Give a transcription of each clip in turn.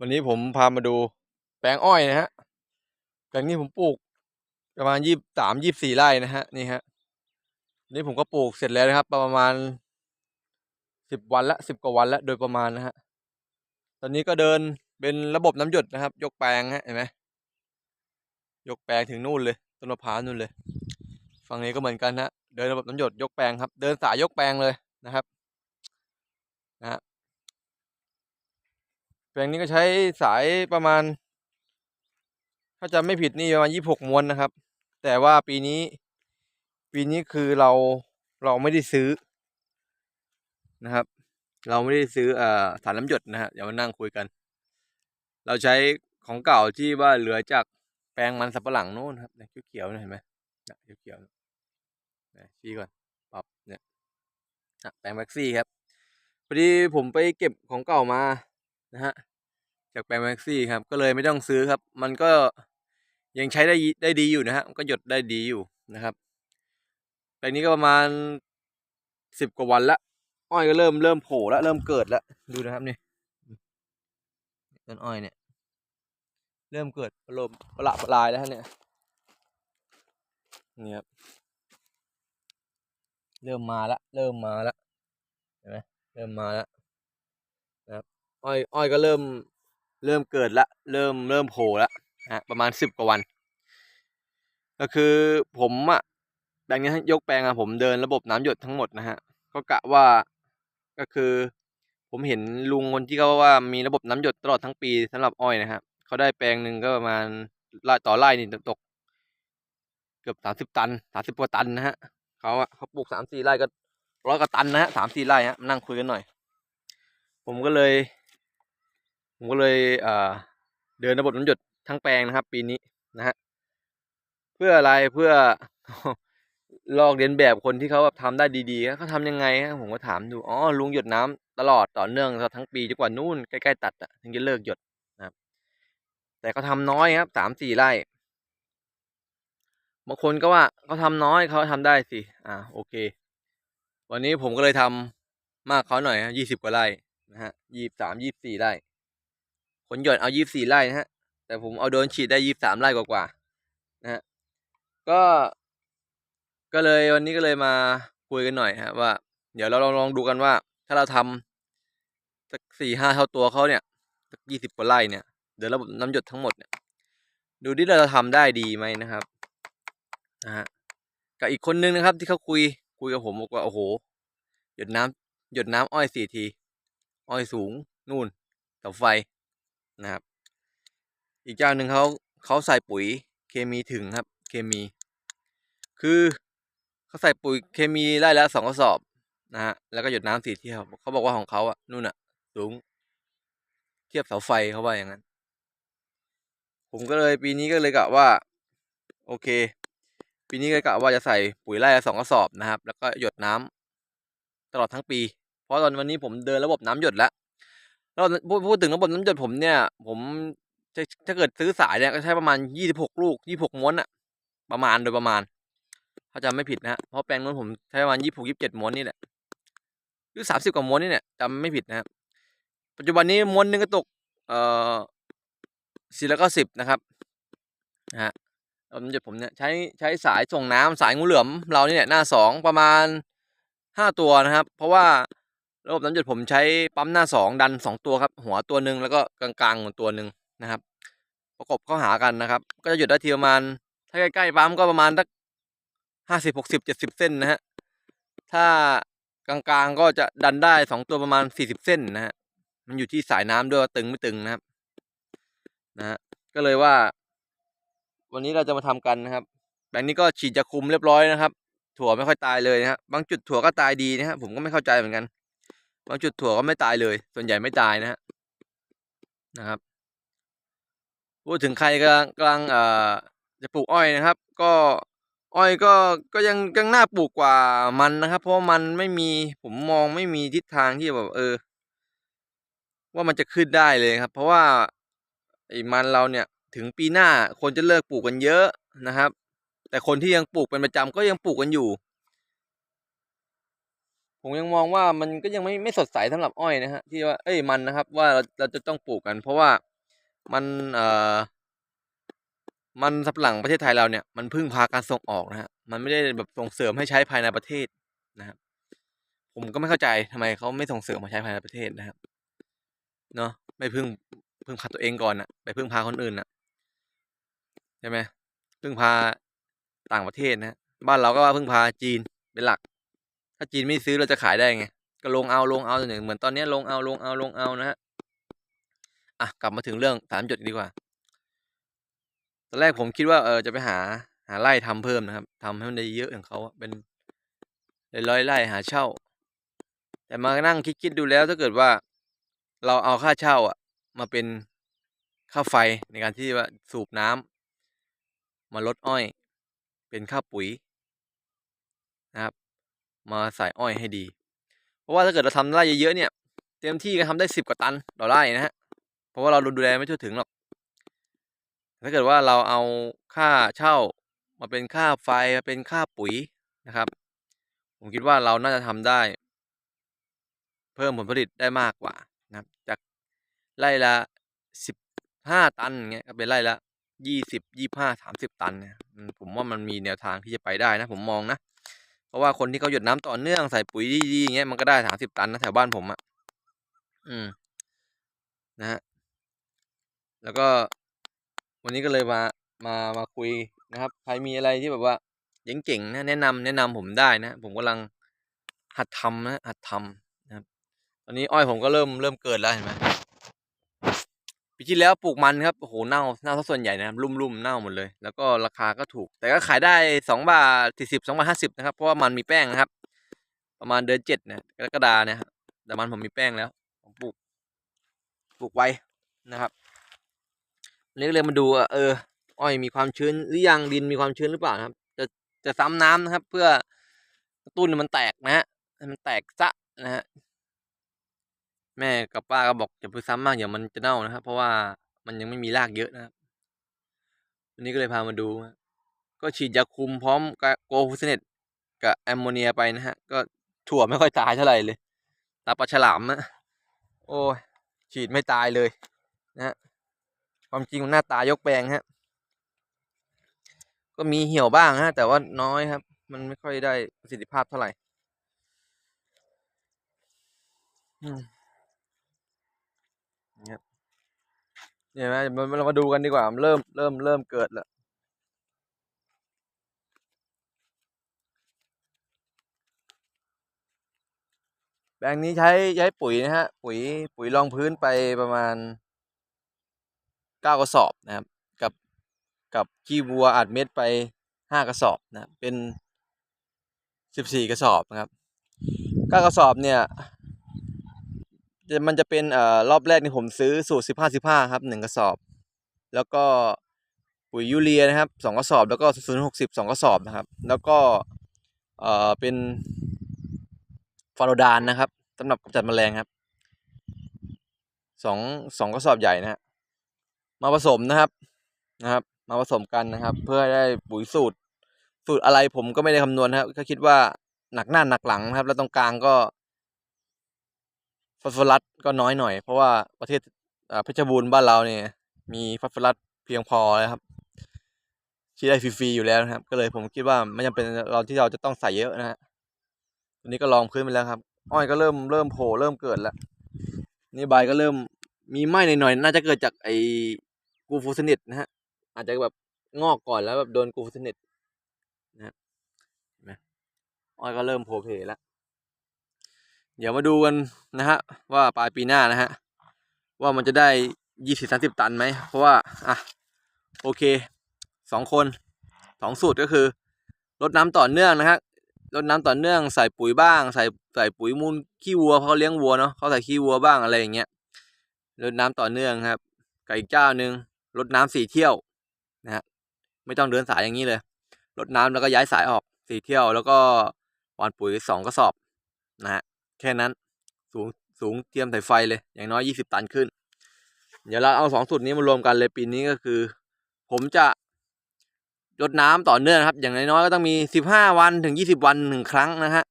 วันนี้ผมพามาดูแปลงอ้อยนะฮะแปลงนี้ผมปลูกประมาณยี่สามยี่สี่ไร่นะฮะนี่ฮะนี่ผมก็ปลูกเสร็จแล้วนะครับ ประมาณสิบวันละสิบกว่าวันละโดยประมาณนะฮะตอนนี้ก็เดินเป็นระบบน้ำหยดนะครับ ยกแปลงฮะเห็นไหมยกแปลงถึงนู่นเลยต้นมะพร้าวนู่นเลยฝั่งนี้ก็เหมือนกันฮะเดินระบบน้ำหยดยกแปลงครับ เดินสายยกแปลงเลยนะครับนะฮะ ลงนี้ก็ใช้สายประมาณ ถ้าจำไม่ผิดนี่ประมาณยี่หกม้วนนะครับ แต่ว่าปีนี้ ปีนี้คือเราเราไม่ได้ซื้อนะครับ เราไม่ได้ซื้ออสารน้ำหยดนะฮะเดี๋ยวมานั่งคุยกัน เราใช้ของเก่าที่ว่าเหลือจากแปลงมันสับปะหลังโน้นครับเนี่ยเขียวๆเห็นไหมเนี่ยเขียวๆนะชี้ก่อนปรับเนี่ยแปลงแม็กซี่ครับพอดีผมไปเก็บของเก่ามานะฮะ จากแปลงแม็กซี่ครับ ก็เลยไม่ต้องซื้อครับ มันก็ยังใช้ได้ได้ดีอยู่นะฮะมันก็หยดได้ดีอยู่นะครับแปลงนี้ก็ประมาณสิบกว่าวันละอ้อยก็เริ่มเริ่มโผล่แล้วเริ่มเกิดแล้วดูนะครับนี่ต้นอ้อยเนี่ย เริ่มเกิดประลมประหลาประลายแล้วเนี่ยนี่ครับเริ่มมาล้วเริ่มมาล้วเห็นไหมเริ่มมาล้วนะครับอ้อยอ้อยก็เริ่ม เริ่มเกิดละ เริ่มเริ่มโผล่แล้วฮะประมาณสิบกว่าวัน ก็คือผมอะแปลงนี้ยกแปลงอะผมเดินระบบน้ำหยดทั้งหมดนะฮะ ก็กะว่าก็คือ ผมเห็นลุงคนที่เขาว่ามีระบบน้ำหยดตลอดทั้งปีสำหรับอ้อยนะครับเขาได้แปลงหนึ่งก็ประมาณไร่ต่อไร่นี่ตก เกือบสามสิบตันสามสิบกว่าตันนะฮะเขาอะเขาปลูกสามสี่ไร่ก็ร้อยกว่าตันนะฮะสามสี่ไร่ฮะมานั่งคุยกันหน่อย ผมก็เลย ผมก็เลยเดินระบบน้ำหยดทั้งแปลงนะครับ ปีนี้นะฮะเพื่ออะไรเพื่อลอกเลียนแบบคนที่เขาแบบทำได้ดีๆเขาทำยังไงฮะผมก็ถามดูอ๋อลุงหยดน้ำตลอดต่อเนื่องตลอดทั้งปีจนกว่านู่นใกล้ๆตัดถึงจะเลิกหยดนะครับ แต่เขาทำน้อยครับสามสี่ไร่บางคนก็ว่าเขาทำน้อยเขาทำได้สิอ่าโอเค วันนี้ผมก็เลยทำมากเขาหน่อยยี่สิบกว่าไร่นะฮะยี่สามยี่สี่ไร่ ผลหยดเอายี่สี่ไร่นะฮะ แต่ผมเอาโดนฉีดได้ยี่สามไร่กว่าๆนะฮะ ก็ ก็เลยวันนี้ก็เลยมาคุยกันหน่อยฮะว่า เดี๋ยวเราลองลองดูกันว่า ถ้าเราทำสักสี่ห้าเท่าตัวเขาเนี่ยสักยี่สิบกว่าไร่เนี่ย เดี๋ยวระบบน้ำหยดทั้งหมดเนี่ยดูที่เราจะทำได้ดีไหมนะครับนะฮะกับอีกคนนึงนะครับ ที่เขาคุยคุยกับผมบอกว่าโอ้โห หยดน้ำหยดน้ำอ้อยสี่ที อ้อยสูง นู่นเสาไฟ นะครับ อีกเจ้าหนึ่งเขาเขาใส่ปุ๋ยเคมีถึงครับ เคมี คือเขาใส่ปุ๋ยเคมีไล่ละสองกระสอบนะฮะแล้วก็หยดน้ำสี่เที่ยวเขาบอกว่าของเขาอะนู่นอะสูง เทียบเสาไฟเขาว่าอย่างนั้น ผมก็เลยปีนี้ก็เลยกะว่า โอเค ปีนี้ก็กะว่าจะใส่ปุ๋ยไร่ละสองกระสอบนะครับ แล้วก็หยดน้ำตลอดทั้งปี เพราะตอนวันนี้ผมเดินระบบน้ำหยดแล้ว แล้วพูดถึงระบบน้ำหยดผมเนี่ย ผมจะถ้าเกิดซื้อสายเนี่ยก็ใช้ประมาณยี่สิบหกลูกยี่หกม้วนอะประมาณโดยประมาณ ถ้าจำไม่ผิดนะ เพราะแปลงนู้นผมใช้ประมาณยี่หกยี่สิบเจ็ดม้วนนี่แหละหรือสามสิบกว่าม้วนนี่เนี่ยจำไม่ผิดนะครับปัจจุบันนี้ม้วนหนึ่งก็ตก เอ่อสี่แล้วก็สิบนะครับนะฮะแล้วมันจะผมเนี่ยใช้ใช้สายส่งน้ำสายงูเหลือมเราเนี่ยหน้าสองประมาณห้าตัวนะครับ เพราะว่า ระบบน้ำหยดผมใช้ปั๊มหน้าสองดันสองตัวครับ หัวตัวหนึ่งแล้วก็กลางๆตัวหนึ่งนะครับ ประกบเข้าหากันนะครับ ก็จะหยุดได้ทีประมาณ ถ้าใกล้ๆปั๊มก็ประมาณสักห้าสิบหกสิบเจ็ดสิบเส้นนะฮะถ้ากลางๆก็จะดันได้สองตัวประมาณสี่สิบเส้นนะฮะมันอยู่ที่สายน้ำด้วยว่าตึงไม่ตึงนะครับนะฮะก็เลยว่า วันนี้เราจะมาทำกันนะครับแบงค์นี้ก็ฉีดยาคุมเรียบร้อยนะครับ ถั่วไม่ค่อยตายเลยนะฮะบางจุดถั่วก็ตายดีนะฮะผมก็ไม่เข้าใจเหมือนกัน บางจุดถั่วก็ไม่ตายเลย ส่วนใหญ่ไม่ตายนะฮะนะครับพูดถึงใครกำลังกำลังเอ่อจะปลูกอ้อยนะครับ ก็อ้อยก็ก็ยังยังน่าปลูกกว่ามันนะครับ เพราะมันไม่มีผมมองไม่มีทิศทางที่แบบเออ ว่ามันจะขึ้นได้เลยครับ เพราะว่าไอ้มันเราเนี่ยถึงปีหน้าคนจะเลิกปลูกกันเยอะนะครับ แต่คนที่ยังปลูกเป็นประจำก็ยังปลูกกันอยู่ ผมยังมองว่ามันก็ยังไม่ไม่สดใสสำหรับอ้อยนะฮะที่ว่าเอ้ยมันนะครับ ว่าเราเราจะต้องปลูกกัน เพราะว่ามันเอ่อมันสำปะหลังประเทศไทยเราเนี่ยมันพึ่งพาการส่งออกนะฮะมันไม่ได้แบบส่งเสริมให้ใช้ภายในประเทศนะครับผมก็ไม่เข้าใจทำไมเขาไม่ส่งเสริมมาใช้ภายในประเทศนะครับเนาะไม่พึ่งพึ่งพาตัวเองก่อนอะไปพึ่งพาคนอื่นอะใช่ไหมพึ่งพาต่างประเทศนะ บ้านเราก็ว่าพึ่งพาจีนเป็นหลัก ถ้าจีนไม่ซื้อเราจะขายได้ไง ก็ลงเอาลงเอาอย่งเหมือนตอนนี้ลงเอาลงเอาลงเอานะฮะ อะกลับมาถึงเรื่องสามจุดดีกว่า ตอนแรกผมคิดว่าเออจะไปหาหาไร่ทำเพิ่มนะครับทำให้มันได้เยอะอย่างเขาเป็นร้อยไร่หาเช่า แต่มานั่งคิดๆดูแล้วถ้าเกิดว่าเราเอาค่าเช่าอะ มาเป็นค่าไฟในการที่ว่าสูบน้ำมาลดอ้อย เป็นค่าปุ๋ย มาใส่อ้อยให้ดี เพราะว่าถ้าเกิดเราทำไร่เยอะๆเนี่ยเต็มที่ก็ทำได้สิบกว่าตันต่อไร่นะฮะ เพราะว่าเราดูแลไม่ทั่วถึงหรอก ถ้าเกิดว่าเราเอาค่าเช่ามาเป็นค่าไฟมาเป็นค่าปุ๋ยนะครับ ผมคิดว่าเราน่าจะทำได้ เพิ่มผลผลิตได้มากกว่านะครับ จากไร่ละสิบห้าตันเงี้ยก็เป็นไร่ละยี่สิบยี่ห้าสามสิบตันเนี่ยผมว่ามันมีแนวทางที่จะไปได้นะ ผมมองนะ เพราะว่าคนที่เขาหยดน้ำต่อเนื่องใส่ปุ๋ยดีๆอย่างเงี้ยมันก็ได้สามสิบตันนะแถวบ้านผมอะ่ะ อืม นะฮะ แล้วก็วันนี้ก็เลยมา มา มาคุยนะครับ ใครมีอะไรที่แบบว่าเจ๋งๆนะแนะนำแนะนำผมได้นะ ผมกำลังหัดทำนะหัดทำนะครับ ตอนนี้อ้อยผมก็เริ่มเริ่มเกิดแล้วเห็นไหม ปีที่แล้วปลูกมันครับโอ้โหเน่าเน่าซะส่วนใหญ่นะครับรุ่มๆเน่าหมดเลย แล้วก็ราคาก็ถูก แต่ก็ขายได้สองบาทสี่สิบสองบาทห้าสิบนะครับ เพราะว่ามันมีแป้งนะครับ ประมาณเดือนเจ็ดนะกรกฎาเนี่ยแต่มันผมมีแป้งแล้วผมปลูกปลูกไว้นะครับวันนี้ก็เลยมาดูเอออ้อยมีความชื้นหรือยังดินมีความชื้นหรือเปล่าครับ จะจะซ้ำน้ำนะครับ เพื่อกระตุ้นมันแตกนะฮะให้มันแตกซะนะฮะ แม่กับป้าก็บอกอย่าไปซ้ำมากเดี๋ยวมันจะเน่านะครับ เพราะว่ามันยังไม่มีรากเยอะนะครับวันนี้ก็เลยพามาดูก็ฉีดยาคุมพร้อมกับโกฟูสเนตกับแอมโมเนียไปนะฮะ ก็ถั่วไม่ค่อยตายเท่าไหร่เลยตาปลาฉลามนะโอ้ยฉีดไม่ตายเลยนะฮะความจริงมันหน้าตายกแปลงฮะ ก็มีเหี่ยวบ้างฮะ แต่ว่าน้อยครับ มันไม่ค่อยได้ประสิทธิภาพเท่าไหร่นี่ครับ เนี่ยนะเรามาดูกันดีกว่ามันเริ่มเริ่มเริ่มเกิดแล้วแปลงนี้ใช้ใช้ปุ๋ยนะฮะ ปุ๋ยปุ๋ยรองพื้นไปประมาณเก้ากระสอบนะครับ กับกับขี้วัวอัดเม็ดไปห้ากระสอบนะเป็นสิบสี่กระสอบนะครับเก้ากระสอบเนี่ย มันจะเป็นเอ่อรอบแรกนี่ผมซื้อสูตรสิบห้าสิบห้าครับหนึ่งกระสอบ แล้วก็ปุ๋ยยูเรียนะครับสองกระสอบแล้วก็ศูนย์หกสิบสองกระสอบนะครับ แล้วก็เอ่อเป็นฟาโรดานนะครับสำหรับกำจัดแมลงครับสองสองกระสอบใหญ่นะฮะมาผสมนะครับนะครับ มาผสมกันนะครับ เพื่อได้ปุ๋ยสูตร สูตรอะไรผมก็ไม่ได้คำนวณครับก็คิดว่าหนักหน้าหนักหลังครับ แล้วตรงกลางก็ ฟอสฟอรัสก็น้อยหน่อย เพราะว่าประเทศเพชรบูรณ์บ้านเราเนี่ยมีฟอสฟอรัสเพียงพอแล้วครับ ที่ได้ฟรีๆอยู่แล้วนะครับ ก็เลยผมคิดว่าไม่จำเป็นเราที่เราจะต้องใส่เยอะนะฮะทีนี้ก็ลองพื้นไปแล้วครับ อ้อยก็เริ่มเริ่มโผล่เริ่มเกิดแล้วนี่ใบก็เริ่มมีไหมหน่อยๆน่าจะเกิดจากไอ้กูฟูสนิตนะฮะ อาจจะแบบงอกก่อนแล้วแบบโดนกูฟูสนิตนะฮะอ้อยก็เริ่มโผล่เพแล้ว เดี๋ยวมาดูกันนะฮะว่าปลายปีหน้านะฮะว่ามันจะได้ยี่สิบสามสิบตันไหมเพราะว่าอะโอเคสองคนสองสูตรก็คือลดน้ำต่อเนื่องนะฮะรดน้ำต่อเนื่องใส่ปุ๋ยบ้าง ใส่ใส่ปุ๋ยมูลขี้วัวเพราะเขาเลี้ยงวัวเนาะเขาใส่ขี้วัวบ้างอะไรอย่างเงี้ยรดน้ำต่อเนื่องครับกับอีกเจ้าหนึ่งรดน้ำสี่เที่ยวนะฮะไม่ต้องเดินสายอย่างนี้เลยรดน้ำแล้วก็ย้ายสายออกสี่เที่ยวแล้วก็หว่านปุ๋ยสองกระสอบนะฮะ แค่นั้น สูงสูงเทียมสายไฟเลย อย่างน้อยยี่สิบตันขึ้น เดี๋ยวเราเอาสองสูตรนี้มารวมกันเลยปีนี้ก็คือ ผมจะรดน้ำต่อเนื่องครับ อย่างน้อยๆก็ต้องมีสิบห้าวันถึงยี่สิบวันหนึ่งครั้งนะฮะ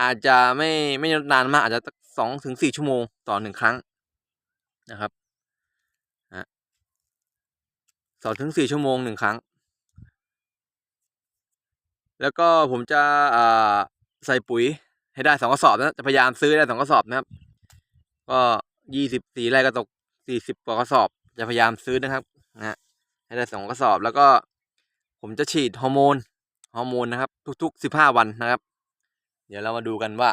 อาจจะไม่ไม่นานมากอาจจะสองถึงสี่ชั่วโมงต่อหนึ่งครั้งนะครับสองถึงสี่ชั่วโมงหนึ่งครั้ง แล้วก็ผมจะใส่ปุ๋ย ให้ได้สองกระสอบนะจะพยายามซื้อได้สองกระสอบนะครับ ก็ยี่สิบสี่ไร่ก็ตกสี่สิบกว่ากระสอบ จะพยายามซื้อนะครับนะฮะให้ได้สองกระสอบแล้วก็ ผมจะฉีดฮอร์โมนฮอร์โมนนะครับ ทุกๆสิบห้าวันนะครับ เดี๋ยวเรามาดูกันว่า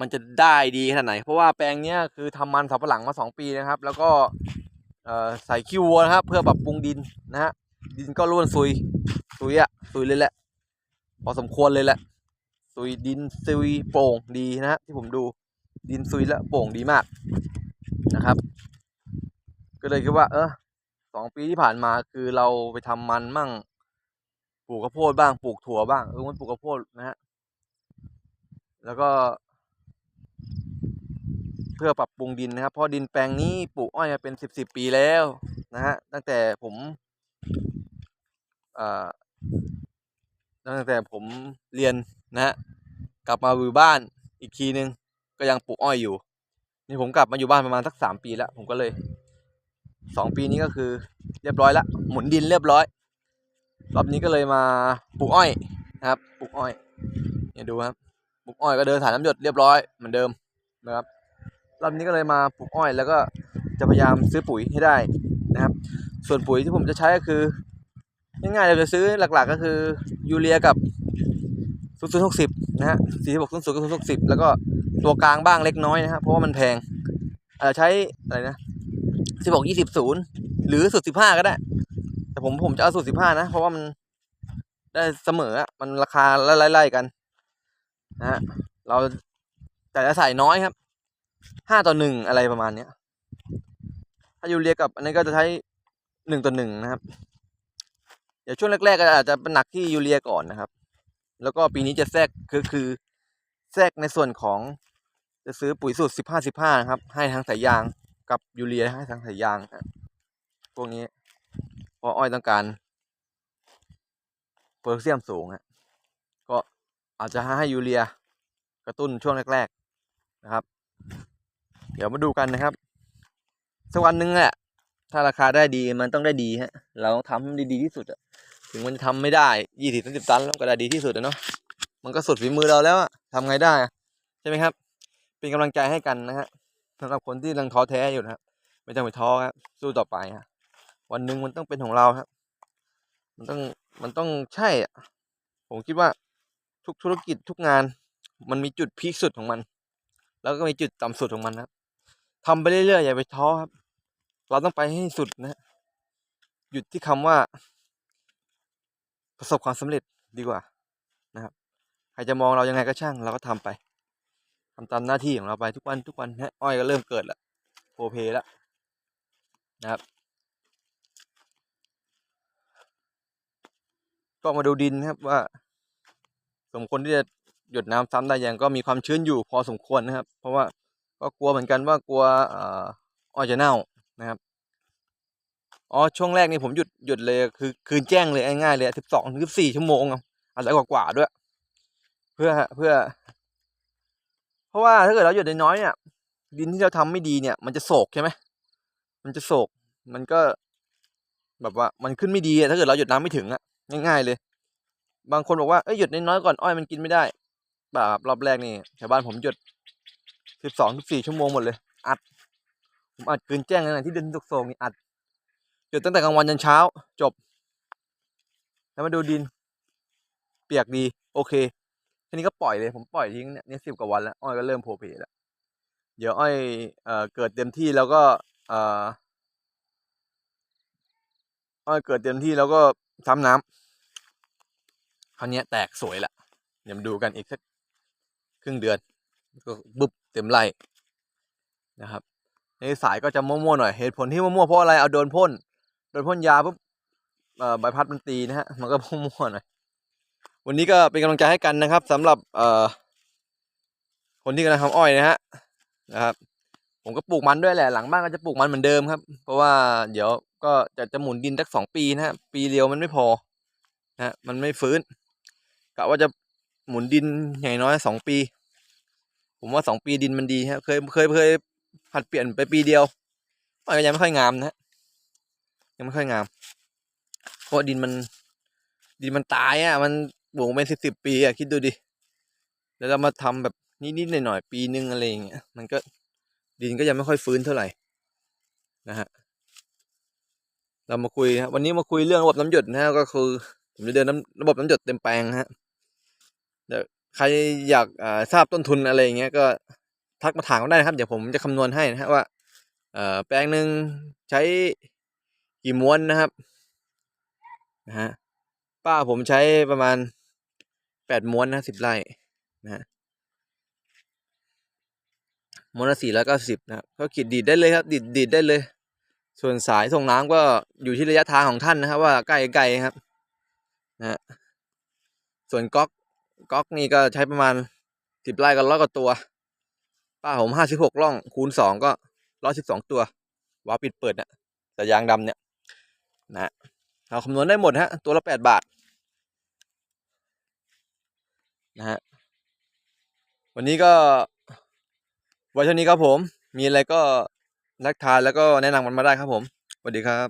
มันจะได้ดีขนาดไหน เพราะว่าแปลงเนี้ยคือทำมันสำปะหลังมาสองปีนะครับ แล้วก็เอใส่ขี้วัวนะครับ เพื่อปรับปรุงดินนะฮะดินก็ร่วนซุยซุยอะซุยเลยแหละพอสมควรเลยแหละ ซุยดินซุยโป่งดีนะฮะที่ผมดูดินซุยและโป่งดีมากนะครับ ก็เลยคิดว่า เออสองปีที่ผ่านมาคือเราไปทำมันมั่งปลูกข้าวโพดบ้างปลูกถั่วบ้างเออมันปลูกข้าวโพดนะฮะแล้วก็ เพื่อปรับปรุงดินนะครับเพราะดินแปลงนี้ปลูกอ้อยมาเป็นสิบสิบปีแล้วนะฮะตั้งแต่ผมอ่า ตั้งแต่ผมเรียนนะฮะกลับมาอยู่บ้านอีกทีนึง ก็ยังปลูกอ้อยอยู่ นี่ผมกลับมาอยู่บ้านประมาณสักสามปีแล้ว ผมก็เลยสองปีนี้ก็คือเรียบร้อยล้วหมุนดินเรียบร้อยรอบนี้ก็เลยมาปลูกอ้อยนะครับปลูกอ้อยเนี่ยดูครับปลูกอ้อยก็เดินสายน้ำหยดเรียบร้อยเหมือนเดิมนะครับรอบนี้ก็เลยมาปลูกอ้อยแล้วก็จะพยายามซื้อปุ๋ยให้ได้นะครับ ส่วนปุ๋ยที่ผมจะใช้ก็คือ ง่ายๆเลยจะซื้อหลักๆก็คือยูเรียกับศูนย์ศูนย์หกสิบนะฮะสี่สิบหกศูนย์ศูนย์กับศูนย์หกสิบแล้วก็ตัวกลางบ้างเล็กน้อยนะครับเพราะว่ามันแพงอาจจะใช้อะไรนะสิบหกยี่สิบศูนย์หรือสูตรสิบห้าก็ได้ แต่ผมผมจะเอาสูตรสิบห้านะ เพราะว่ามันได้เสมอมันราคาไล่ๆกันนะฮะเราแต่จะใส่น้อยครับห้าต่อหนึ่งอะไรประมาณเนี้ย ถ้ายูเรียกับอันนี้ก็จะใช้หนึ่งต่อหนึ่งนะครับ เดี๋ยวช่วงแรกๆก็อาจจะเป็นหนักที่ยูเรียก่อนนะครับ แล้วก็ปีนี้จะแทรกคือคือแทรกในส่วนของจะซื้อปุ๋ยสูตรสิบห้าสิบห้านะครับ ให้ทางสายยางกับยูเรียให้ทางสายยางนะพวกนี้พราะอ้อยต้องการโพแทสเซียมสูงฮะก็อาจจะให้ยูเรียกระตุ้นช่วงแรก ๆนะครับ เดี๋ยวมาดูกันนะครับสักวันหนึ่งแหละ ถ้าราคาได้ดีมันต้องได้ดีฮะ เราต้องทำให้มันดีที่สุดอะถึงมันทำไม่ได้ยี่สิบสามสิบตันแล้วก็ได้ดีที่สุดอะเนาะ มันก็สุดฝีมือเราแล้วอะทำไงได้อะใช่ไหมครับ เป็นกำลังใจให้กันนะฮะสำหรับคนที่กำลังท้อแท้อยู่นะครับ ไม่ต้องไปท้อครับ สู้ต่อไปฮะ วันหนึ่งมันต้องเป็นของเราครับ มันต้อง มันต้องใช่อะผมคิดว่าทุกธุรกิจทุกงาน มันมีจุดพีคสุดของมัน แล้วก็มีจุดต่ำสุดของมันครับทำไปเรื่อยๆอย่าไปท้อครับ เราต้องไปให้สุดนะหยุดที่คำว่า ประสบความสำเร็จดีกว่านะครับใครจะมองเรายังไงก็ช่างเราก็ทำไปทำตามหน้าที่ของเราไปทุกวันทุกวันฮะอ้อยก็เริ่มเกิดล้วโพเพแล้วนะครับ ก็มาดูดินนะครับว่า สมควรที่จะหยดน้ำซ้ำได้ยังก็มีความชื้นอยู่พอสมควรนะครับ เพราะว่าก็กลัวเหมือนกันว่ากลัวอ้อยจะเน่า นะครับอ๋อช่วงแรกนี่ผมหยุดหยุดเลยคือคืนแจ้งเลยง่ายๆเลยสิบสองถึงสิบสี่ชั่วโมงอะอาจจะกว่าๆด้วย เพื่อเพื่อ เพราะว่าถ้าเกิดเราหยุดน้อยๆเนี่ย ดินที่เราทำไม่ดีเนี่ย มันจะโศกใช่ไหมมันจะโศก มันก็ แบบว่า มันขึ้นไม่ดีถ้าเกิดเราหยุดน้ำไม่ถึงอะง่ายๆเลย บางคนบอกว่าเอ้ยหยุดน้อยๆก่อนอ้อยมันกินไม่ได้แบบรอบแรกนี่ชาวบ้านผมหยุดสิบสองสิบสี่ชั่วโมงหมดเลย อัด ผมอัดคืนแจ้งในที่เดินตกโศกนี่อัดหยุดตั้งแต่กลางวันยันเช้า จบ แล้วมาดูดิน เปียกดี โอเคทีนี้ก็ปล่อยเลยผมปล่อยทิ้งเนี่ยสิบกว่าวันแล้วอ้อยก็เริ่มโผล่เพแล้วเดี๋ยวอ้อยเอ่อเกิดเต็มที่แล้วก็เอ่ออ้อยเกิดเต็มที่แล้วก็ซ้ำน้ำคราวนี้แตกสวยละเดี๋ยวดูกันอีกสักครึ่งเดือนก็บึบเต็มไร่นะครับ ในสายก็จะมั่วๆหน่อยเหตุผลที่มั่วๆเพราะอะไรเอาโดนพ่นโดนพ่นยาปุ๊บใบพัดมันตีนะฮะมันก็มั่วๆหน่อยวันนี้ก็เป็นกำลังใจให้กันนะครับสำหรับเอคนที่กำลังทำอ้อยนะฮะนะครับ ผมก็ปลูกมันด้วยแหละหลังบ้านก็จะปลูกมันเหมือนเดิมครับ เพราะว่าเดี๋ยวก็จะจะหมุนดินสักสองปีนะฮะปีเดียวมันไม่พอนะฮะมันไม่ฟื้นกะว่าจะหมุนดินอย่างน้อยสองปี ผมว่าสองปีดินมันดีฮะเคยเคยเคย ผัดเปลี่ยนไปปีเดียวมันก็ยังไม่ค่อยงามนะฮะยังไม่ค่อยงาม เพราะดินมัน ดินมันตายอะ มันบ่งเป็นสิบสิบปีอะคิดดูดิ แล้วเรามาทำแบบนิดๆหน่อยๆปีนึงอะไรอย่างเงี้ย มันก็ดินก็ยังไม่ค่อยฟื้นเท่าไหร่นะฮะ เรามาคุยครับวันนี้มาคุยเรื่องระบบน้ำหยดนะฮะก็คือผมจะเดินน้ำระบบน้ำหยดเต็มแปลงนะฮะเดี๋ยวใครอยากอ่าทราบต้นทุนอะไรอย่างเงี้ยก็ ทักมาถามก็ได้นะครับ เดี๋ยวผมจะคำนวณให้นะฮะว่าแปลงหนึ่งใช้กี่ม้วนนะครับนะฮะป้าผมใช้ประมาณแปดม้วนนะสิบไร่นะฮะม้วนละสี่ร้อยเก้าสิบนะครับก็ขีดดีดได้เลยครับดีดดีดได้เลย ส่วนสายส่งน้ำก็อยู่ที่ระยะทางของท่านนะครับ ว่าใกล้ไกลครับนะฮะส่วนก๊อกก๊อกนี่ก็ใช้ประมาณสิบไร่ก็ร้อยกว่าตัว ป้าผมห้าสิบหกร่องคูณสองก็ร้อยสิบสองตัววาปิดเปิดเนี่ยแต่ยางดำเนี่ยนะฮะเราคำนวณได้หมดฮะ ตัวละแปดบาทนะฮะวันนี้ก็ไว้เท่านี้ครับผม มีอะไรก็นักทานแล้วก็แนะนำกันมาได้ครับผมสวัสดีครับ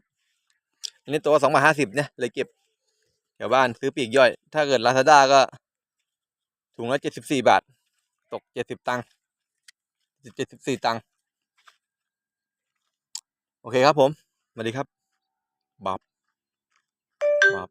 อันนี้ตัวสองบาทห้าสิบเนี่ยเลยเก็บแถวบ้านซื้อปีกย่อย ถ้าเกิดลาซาด้าก็ถุงละเจ็ดสิบสี่บาท ตกเจ็ดสิบตังค์ เจ็ดสิบสี่ตังค์ โอเคครับผม สวัสดีครับบับ